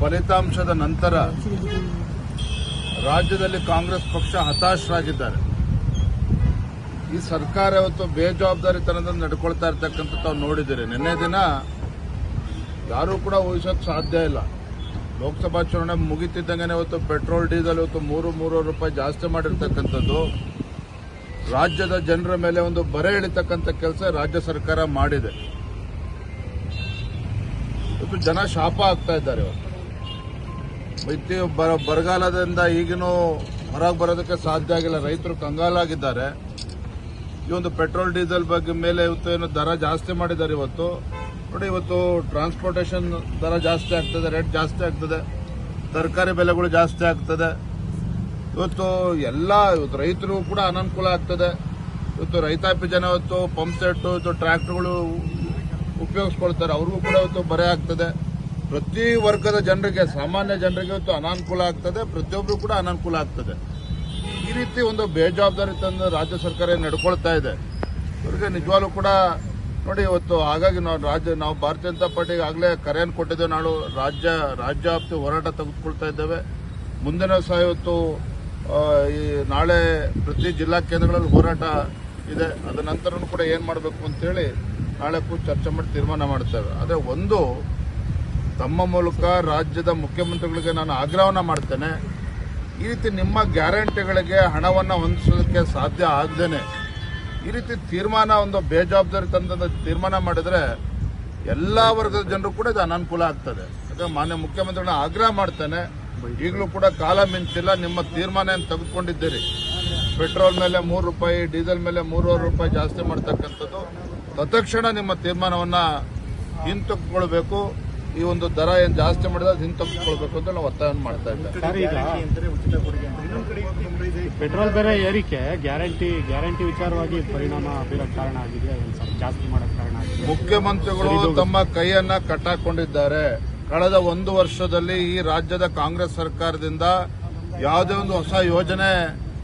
ಫಲಿತಾಂಶದ ನಂತರ ರಾಜ್ಯದಲ್ಲಿ ಕಾಂಗ್ರೆಸ್ ಪಕ್ಷ ಹತಾಶರಾಗಿದ್ದಾರೆ. ಈ ಸರ್ಕಾರ ಇವತ್ತು ಬೇಜವಾಬ್ದಾರಿತನದಿಂದ ನಡ್ಕೊಳ್ತಾ ಇರ್ತಕ್ಕಂಥ ತಾವು ನೋಡಿದ್ದೀರಿ. ನಿನ್ನೆ ದಿನ ಯಾರೂ ಕೂಡ ಊಹಿಸೋಕೆ ಸಾಧ್ಯ ಇಲ್ಲ. ಲೋಕಸಭಾ ಚುನಾವಣೆ ಮುಗಿತಿದ್ದಂಗೆ ಇವತ್ತು ಪೆಟ್ರೋಲ್, ಡೀಸೆಲ್ ಇವತ್ತು ಮೂರು ಮೂರು ರೂಪಾಯಿ ಜಾಸ್ತಿ ಮಾಡಿರ್ತಕ್ಕಂಥದ್ದು. ರಾಜ್ಯದ ಜನರ ಮೇಲೆ ಒಂದು ಬರೆ ಇಳಿತಕ್ಕಂಥ ಕೆಲಸ ರಾಜ್ಯ ಸರ್ಕಾರ ಮಾಡಿದೆ. ಇವತ್ತು ಜನ ಶಾಪ ಆಗ್ತಾ ಇದ್ದಾರೆ ಇವತ್ತು ಬರ ಬರಗಾಲದಿಂದ ಈಗಿನೂ ಹೊರಗೆ ಬರೋದಕ್ಕೆ ಸಾಧ್ಯ ಆಗಿಲ್ಲ. ರೈತರು ಕಂಗಾಲಾಗಿದ್ದಾರೆ. ಈ ಒಂದು ಪೆಟ್ರೋಲ್, ಡೀಸೆಲ್ ಬಗ್ಗೆ ಮೇಲೆ ಇವತ್ತು ಏನು ದರ ಜಾಸ್ತಿ ಮಾಡಿದ್ದಾರೆ ಇವತ್ತು. ನೋಡಿ, ಇವತ್ತು ಟ್ರಾನ್ಸ್ಪೋರ್ಟೇಷನ್ ದರ ಜಾಸ್ತಿ ಆಗ್ತದೆ, ರೇಟ್ ಜಾಸ್ತಿ ಆಗ್ತದೆ, ತರಕಾರಿ ಬೆಲೆಗಳು ಜಾಸ್ತಿ ಆಗ್ತದೆ. ಇವತ್ತು ಎಲ್ಲ ಇವತ್ತು ರೈತರು ಕೂಡ ಅನಾನುಕೂಲ ಆಗ್ತದೆ. ಇವತ್ತು ರೈತಾಪಿ ಜನ ಇವತ್ತು ಪಂಪ್ ಸೆಟ್ಟು, ಇವತ್ತು ಟ್ರ್ಯಾಕ್ಟರ್ಗಳು ಉಪಯೋಗಿಸ್ಕೊಳ್ತಾರೆ, ಅವ್ರಿಗೂ ಕೂಡ ಇವತ್ತು ಬರೆ ಆಗ್ತದೆ. ಪ್ರತಿ ವರ್ಗದ ಜನರಿಗೆ, ಸಾಮಾನ್ಯ ಜನರಿಗೆ ಇವತ್ತು ಅನಾನುಕೂಲ ಆಗ್ತದೆ ಪ್ರತಿಯೊಬ್ಬರು ಕೂಡ ಅನಾನುಕೂಲ ಆಗ್ತದೆ. ಈ ರೀತಿ ಒಂದು ಬೇಜವಾಬ್ದಾರಿ ತಂದು ರಾಜ್ಯ ಸರ್ಕಾರ ನಡ್ಕೊಳ್ತಾ ಇದೆ, ಇವರಿಗೆ ನಿಜವಾಗ್ಲೂ ಕೂಡ ನೋಡಿ ಇವತ್ತು ಹಾಗಾಗಿ ನಾವು ರಾಜ್ಯ, ನಾವು ಭಾರತೀಯ ಜನತಾ ಪಾರ್ಟಿಗೆ ಆಗಲೇ ಕರೆಯನ್ನು ಕೊಟ್ಟಿದ್ದೇವೆ. ನಾವು ರಾಜ್ಯ, ರಾಜ್ಯಾಪ್ತಿ ಹೋರಾಟ ತೆಗೆದುಕೊಳ್ತಾ ಇದ್ದೇವೆ. ಮುಂದಿನ ಸಹ ಇವತ್ತು ಈ ನಾಳೆ ಪ್ರತಿ ಜಿಲ್ಲಾ ಕೇಂದ್ರಗಳಲ್ಲಿ ಹೋರಾಟ ಇದೆ. ಅದ ನಂತರ ಕೂಡ ಏನು ಮಾಡಬೇಕು ಅಂತೇಳಿ ನಾಳೆ ಚರ್ಚೆ ಮಾಡಿ ತೀರ್ಮಾನ ಮಾಡ್ತೇವೆ ಆದರೆ ಒಂದು, ತಮ್ಮ ಮೂಲಕ ರಾಜ್ಯದ ಮುಖ್ಯಮಂತ್ರಿಗಳಿಗೆ ನಾನು ಆಗ್ರಹವನ್ನ ಮಾಡ್ತೇನೆ. ಈ ರೀತಿ ನಿಮ್ಮ ಗ್ಯಾರಂಟಿಗಳಿಗೆ ಹಣವನ್ನು ಹೊಂದಿಸೋದಕ್ಕೆ ಸಾಧ್ಯ ಆಗದೇನೆ. ಈ ರೀತಿ ತೀರ್ಮಾನ ಒಂದು ಬೇಜವಾಬ್ದಾರಿ ತಂದ ತೀರ್ಮಾನ ಮಾಡಿದರೆ ಎಲ್ಲಾ ವರ್ಗದ ಜನರು ಕೂಡ ಇದು ಅನಾನುಕೂಲ ಆಗ್ತದೆ. ಯಾಕಂದ್ರೆ ಮಾನ್ಯ ಮುಖ್ಯಮಂತ್ರಿಗಳನ್ನ ಆಗ್ರಹ ಮಾಡ್ತೇನೆ. ಈಗಲೂ ಕೂಡ ಕಾಲ ಮಿಂಚಿಲ್ಲ, ನಿಮ್ಮ ತೀರ್ಮಾನ ಏನು ತೆಗೆದುಕೊಂಡಿದ್ದೀರಿ. ಪೆಟ್ರೋಲ್ ಮೇಲೆ ಮೂರು ರೂಪಾಯಿ, ಡೀಸೆಲ್ ಮೇಲೆ ಮೂರುವರೆ ರೂಪಾಯಿ ಜಾಸ್ತಿ ಮಾಡ್ತಕ್ಕಂಥದ್ದು. ತತ್ಕ್ಷಣ ನಿಮ್ಮ ತೀರ್ಮಾನವನ್ನ ಹಿಂತಕ್ಕೊಳ್ಬೇಕು. ಈ ಒಂದು ದರ ಏನು ಜಾಸ್ತಿ ಮಾಡಿದ್ರೆ ಅದು ಹಿಂತೆಗೆದುಕೊಳ್ಬೇಕು ಅಂತ ನಾವು ಒತ್ತಾಯವನ್ನು ಮಾಡ್ತಾ ಇದ್ದೇವೆ ಪೆಟ್ರೋಲ್ ಬೆಲೆ ಏರಿಕೆ ಗ್ಯಾರಂಟಿ ಗ್ಯಾರಂಟಿ ವಿಚಾರವಾಗಿ ಪರಿಣಾಮ ಬೀರೋ ಕಾರಣ ಆಗಿದೆ. ಜಾಸ್ತಿ ಮಾಡಕ್ಕೆ ಕಾರಣ ಆಗಿದೆ. ಮುಖ್ಯಮಂತ್ರಿಗಳು ತಮ್ಮ ಕೈಯನ್ನ ಕಟ್ಟಾಕೊಂಡಿದ್ದಾರೆ. ಕಳೆದ ಒಂದು ವರ್ಷದಲ್ಲಿ ಈ ರಾಜ್ಯದ ಕಾಂಗ್ರೆಸ್ ಸರ್ಕಾರದಿಂದ ಯಾವುದೇ ಒಂದು ಹೊಸ ಯೋಜನೆ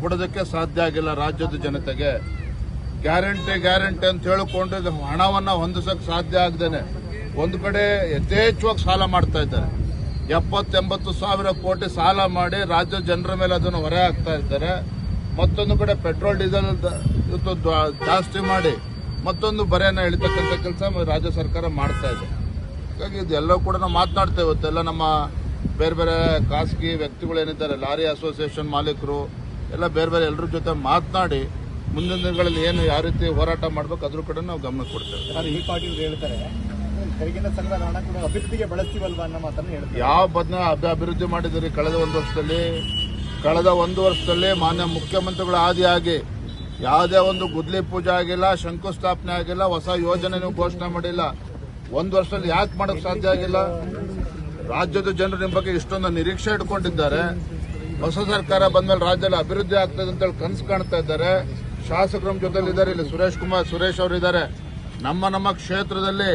ಕೊಡೋದಕ್ಕೆ ಸಾಧ್ಯ ಆಗಿಲ್ಲ ರಾಜ್ಯದ ಜನತೆಗೆ. ಗ್ಯಾರಂಟಿ ಗ್ಯಾರಂಟಿ ಅಂತ ಹೇಳಿಕೊಂಡು ಹಣವನ್ನ ಹೊಂದಿಸಕ್ ಸಾಧ್ಯ ಆಗದೇನೆ. ಒಂದು ಕಡೆ ಯಥೇಚ್ಛವಾಗಿ ಸಾಲ ಮಾಡ್ತಾ ಇದ್ದಾರೆ. ಎಪ್ಪತ್ತೆಂಬತ್ತು ಸಾವಿರ ಕೋಟಿ ಸಾಲ ಮಾಡಿ ರಾಜ್ಯ ಜನರ ಮೇಲೆ ಅದನ್ನು ಹೊರೆ ಹಾಕ್ತಾ ಇದ್ದಾರೆ. ಮತ್ತೊಂದು ಕಡೆ ಪೆಟ್ರೋಲ್, ಡೀಸೆಲ್ ಜಾಸ್ತಿ ಮಾಡಿ ಮತ್ತೊಂದು ಬರೆಯನ್ನು ಎಳಿತಕ್ಕಂಥ ಕೆಲಸ ರಾಜ್ಯ ಸರ್ಕಾರ ಮಾಡ್ತಾ ಇದೆ. ಹಾಗಾಗಿ ಇದೆಲ್ಲವೂ ಕೂಡ ನಾವು ಮಾತನಾಡ್ತೇವೆ ಇವತ್ತೆಲ್ಲ ನಮ್ಮ ಬೇರೆ ಬೇರೆ ಖಾಸಗಿ ವ್ಯಕ್ತಿಗಳು ಏನಿದ್ದಾರೆ ಲಾರಿ ಅಸೋಸಿಯೇಷನ್ ಮಾಲೀಕರು, ಎಲ್ಲ ಬೇರೆ ಬೇರೆ ಎಲ್ಲರ ಜೊತೆ ಮಾತನಾಡಿ ಮುಂದಿನ ದಿನಗಳಲ್ಲಿ ಏನು ಯಾವ ರೀತಿ ಹೋರಾಟ ಮಾಡಬೇಕು ಅದ್ರ ಕಡೆ ನಾವು ಗಮನ ಕೊಡ್ತೇವೆ. ಈ ಪಾರ್ಟಿ ಹೇಳ್ತಾರೆ ತೆರಿಗೆನ ಸಂಘದ ಹಣ ಕೂಡ ಅಭಿವೃದ್ಧಿಗೆ ಬಳಸ್ತೀವಲ್ವಾ? ಅನ್ನೋ ಮಾತನ್ನು ಹೇಳ್ತಾರೆ. ಯಾವ ಬದನ ಅಭಿವೃದ್ಧಿ ಮಾಡಿದಿರಿ ಕಳೆದ ಒಂದು ವರ್ಷದಲ್ಲಿ? ಕಳೆದ ಒಂದು ವರ್ಷದಲ್ಲಿ ಮಾನ್ಯ ಮುಖ್ಯಮಂತ್ರಿಗಳ ಆದಿಯಾಗಿ ಯಾವುದೇ ಒಂದು ಗುದ್ಲಿ ಪೂಜೆ ಆಗಿಲ್ಲ ಶಂಕುಸ್ಥಾಪನೆ ಆಗಿಲ್ಲ ಹೊಸ ಯೋಜನೆ ನೀವು ಘೋಷಣೆ ಮಾಡಿಲ್ಲ. ಒಂದು ವರ್ಷದಲ್ಲಿ ಯಾಕೆ ಮಾಡಕ್ ಸಾಧ್ಯ ಆಗಿಲ್ಲ? ರಾಜ್ಯದ ಜನರು ನಿಮ್ಮ ಬಗ್ಗೆ ಇಷ್ಟೊಂದು ನಿರೀಕ್ಷೆ ಇಟ್ಕೊಂಡಿದ್ದಾರೆ. ಹೊಸ ಸರ್ಕಾರ ಬಂದ್ಮೇಲೆ ರಾಜ್ಯದಲ್ಲಿ ಅಭಿವೃದ್ಧಿ ಆಗ್ತದೆ ಅಂತೇಳಿ ಕನಸು ಕಾಣ್ತಾ ಇದ್ದಾರೆ. ಶಾಸಕರ ಜೊತೆಲಿದ್ದಾರೆ, ಇಲ್ಲಿ ಸುರೇಶ್ ಕುಮಾರ್, ಸುರೇಶ್ ಅವರು ಇದ್ದಾರೆ ನಮ್ಮ ನಮ್ಮ ಕ್ಷೇತ್ರದಲ್ಲಿ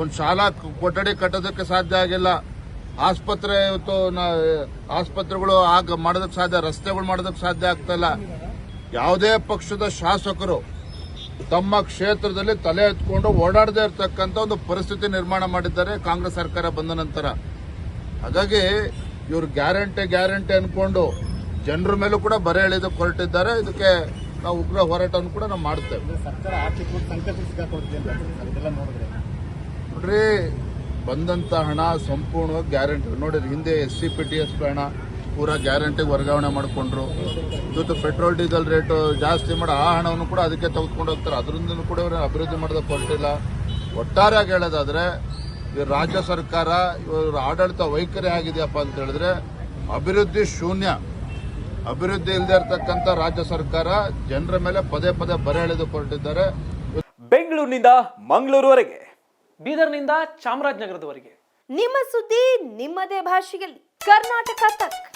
ಒಂದು ಶಾಲಾ ಕೊಠಡಿ ಕಟ್ಟೋದಕ್ಕೆ ಸಾಧ್ಯ ಆಗಿಲ್ಲ. ಆಸ್ಪತ್ರೆ ಇವತ್ತು ಆಸ್ಪತ್ರೆಗಳು ಆಗ ಮಾಡೋದಕ್ಕೆ ಸಾಧ್ಯ, ರಸ್ತೆಗಳು ಮಾಡೋದಕ್ಕೆ ಸಾಧ್ಯ ಆಗ್ತಾ ಯಾವುದೇ ಪಕ್ಷದ ಶಾಸಕರು ತಮ್ಮ ಕ್ಷೇತ್ರದಲ್ಲಿ ತಲೆ ಎತ್ಕೊಂಡು ಓಡಾಡದೇ ಇರತಕ್ಕಂತ ಒಂದು ಪರಿಸ್ಥಿತಿ ನಿರ್ಮಾಣ ಮಾಡಿದ್ದಾರೆ ಕಾಂಗ್ರೆಸ್ ಸರ್ಕಾರ ಬಂದ ನಂತರ. ಹಾಗಾಗಿ ಇವರು ಗ್ಯಾರಂಟಿ ಗ್ಯಾರಂಟಿ ಅನ್ಕೊಂಡು ಜನರ ಮೇಲೂ ಕೂಡ ಬರೆ ಎಳೆದು ಹೊರಟಿದ್ದಾರೆ ಇದಕ್ಕೆ ನಾವು ಉಗ್ರ ಹೋರಾಟವನ್ನು ಕೂಡ ನಾವು ಮಾಡುತ್ತೇವೆ. ನೋಡ್ರಿ ಬಂದಂತ ಹಣ ಸಂಪೂರ್ಣವಾಗಿ ಗ್ಯಾರಂಟಿ. ನೋಡಿರಿ ಹಿಂದೆ S C P T S ಹಣ ಪೂರಾ ಗ್ಯಾರಂಟಿಗೆ ವರ್ಗಾವಣೆ ಮಾಡಿಕೊಂಡ್ರು. ಇವತ್ತು ಪೆಟ್ರೋಲ್ ಡೀಸೆಲ್ ರೇಟು ಜಾಸ್ತಿ ಮಾಡಿ ಆ ಹಣವನ್ನು ಕೂಡ ಅದಕ್ಕೆ ತೆಗೆದುಕೊಂಡು ಹೋಗ್ತಾರೆ. ಅದರಿಂದ ಕೂಡ ಅವರು ಅಭಿವೃದ್ಧಿ ಮಾಡೋದಕ್ಕೆ ಹೊರಟಿಲ್ಲ ಒಟ್ಟಾರೆಯಾಗಿ ಹೇಳೋದಾದ್ರೆ ಈ ರಾಜ್ಯ ಸರ್ಕಾರ ಇವರು ಆಡಳಿತ ವೈಖರಿ ಆಗಿದೆಯಪ್ಪ ಅಂತ ಹೇಳಿದ್ರೆ ಅಭಿವೃದ್ಧಿ ಶೂನ್ಯ. ಅಭಿವೃದ್ಧಿ ಇಲ್ಲದೆ ಇರತಕ್ಕಂಥ ರಾಜ್ಯ ಸರ್ಕಾರ ಜನರ ಮೇಲೆ ಪದೇ ಪದೇ ಬರೆ ಎಳೆದು ಹೊರಟಿದ್ದಾರೆ ಬೆಂಗಳೂರಿನಿಂದ ಮಂಗಳೂರುವರೆಗೆ. ಬೀದರ್ನಿಂದ ಚಾಮರಾಜನಗರದವರೆಗೆ. ನಿಮ್ಮ ಸುದ್ದಿ ನಿಮ್ಮದೇ ಭಾಷೆಯಲ್ಲಿ. ಕರ್ನಾಟಕ ತಕ್.